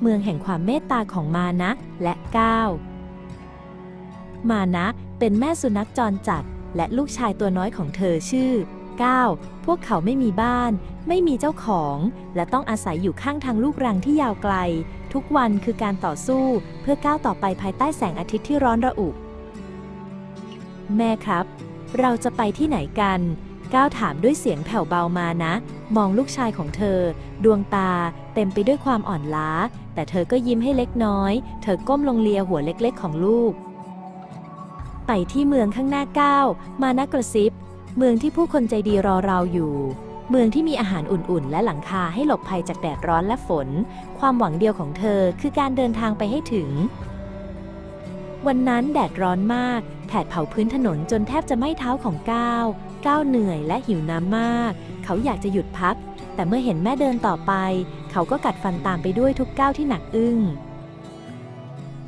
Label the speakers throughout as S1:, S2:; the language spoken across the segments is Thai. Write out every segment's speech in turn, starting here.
S1: เมืองแห่งความเมตตาของมานะและก้าวมานะเป็นแม่สุนัขจรจัด และลูกชายตัวน้อยของเธอชื่อก้าวพวกเขาไม่มีบ้าน ไม่มีเจ้าของ และต้องอาศัยอยู่ข้างทางลูกรังที่ยาวไกล ทุกวันคือการต่อสู้เพื่อก้าวต่อไปภายใต้แสงอาทิตย์ที่ร้อนระอุ แม่ครับ เราจะไปที่ไหนกัน ก้าวถามด้วยเสียงแผ่วเบามานะ มองลูกชายของเธอ ดวงตา เต็มไปด้วยความอ่อนล้า แต่เธอก็ยิ้มให้เล็กน้อย เธอก้มลงเลียหัวเล็กๆของลูก ไปที่เมืองข้างหน้าก้าวมานะกระซิบ เมืองที่ผู้คนใจดีรอเราอยู่ เมืองที่มีอาหารอุ่นๆ และหลังคาให้หลบภัยจากแดดร้อนและฝน ความหวังเดียวของเธอคือการเดินทางไปให้ถึง วันนั้นแดดร้อนมาก แผดเผาพื้นถนนจนแทบจะไหม้เท้าของก้าว ก้าวเหนื่อยและหิวน้ำมาก เขาอยากจะหยุดพัก แต่เมื่อเห็นแม่เดินต่อไป เขาก็กัดฟันตามไปด้วยทุกก้าวที่หนักอึ้ง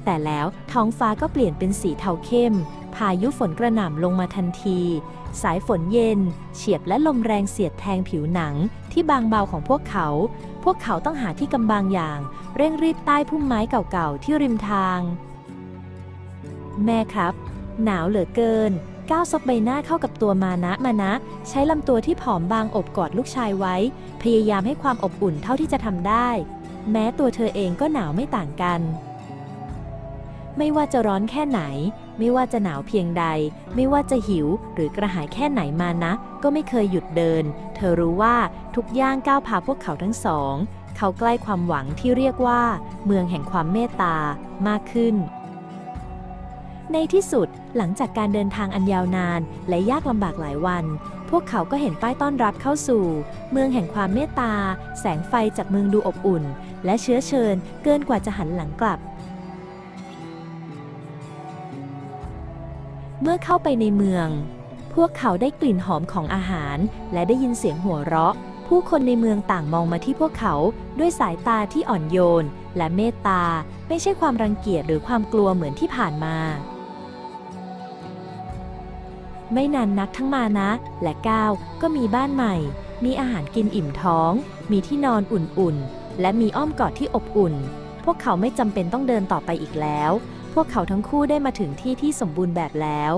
S1: แต่แล้วท้องฟ้าก็เปลี่ยนเป็นสีเทาเข้ม พายุฝนกระหน่ำลงมาทันที สายฝนเย็น เฉียบและลมแรงเสียดแทงผิวหนังที่บางเบาของพวกเขา พวกเขาต้องหาที่กำบังอย่าง เร่งรีบใต้พุ่มไม้เก่าๆที่ริมทาง แม่ครับ หนาวเหลือเกิน ก้าวซบใบหน้าเข้ากับตัวมานะมานะ ใช้ลำตัวที่ผอมบางอบกอดลูกชายไว้ พยายามให้ความอบอุ่นเท่าที่จะทำได้ แม้ตัวเธอเองก็หนาวไม่ต่างกัน ไม่ว่าจะร้อนแค่ไหน ไม่ว่าจะหนาวเพียงใด ไม่ว่าจะหิวหรือกระหายแค่ไหนมานะ ก็ไม่เคยหยุดเดิน เธอรู้ว่าทุกย่างก้าวพาพวกเขาทั้งสอง เขาใกล้ความหวังที่เรียกว่า เมืองแห่งความเมตตามากขึ้น ในที่สุดหลังจากการเดินทางอันยาวนาน และยากลำบากหลายวัน พวกเขาก็เห็นป้ายต้อนรับเข้าสู่ เมืองแห่งความเมตตา แสงไฟจากเมืองดูอบอุ่น และเชื้อเชิญเกินกว่าจะหันหลังกลับ เมื่อเข้าไปในเมือง พวกเขาได้กลิ่นหอมของอาหาร และได้ยินเสียงหัวเราะ ผู้คนในเมืองต่างมองมาที่พวกเขาด้วยสายตาที่อ่อนโยน และเมตตา ไม่ใช่ความรังเกียจหรือความกลัวเหมือนที่ผ่านมา ไม่นานนักทั้งมานะ และก้าวก็มีบ้านใหม่ มีอาหารกินอิ่มท้อง มีที่นอนอุ่นๆ และมีอ้อมกอดที่อบอุ่น พวกเขาไม่จำเป็นต้องเดินต่อไปอีกแล้ว พวกเขาทั้งคู่ได้มาถึงที่ที่สมบูรณ์แบบแล้ว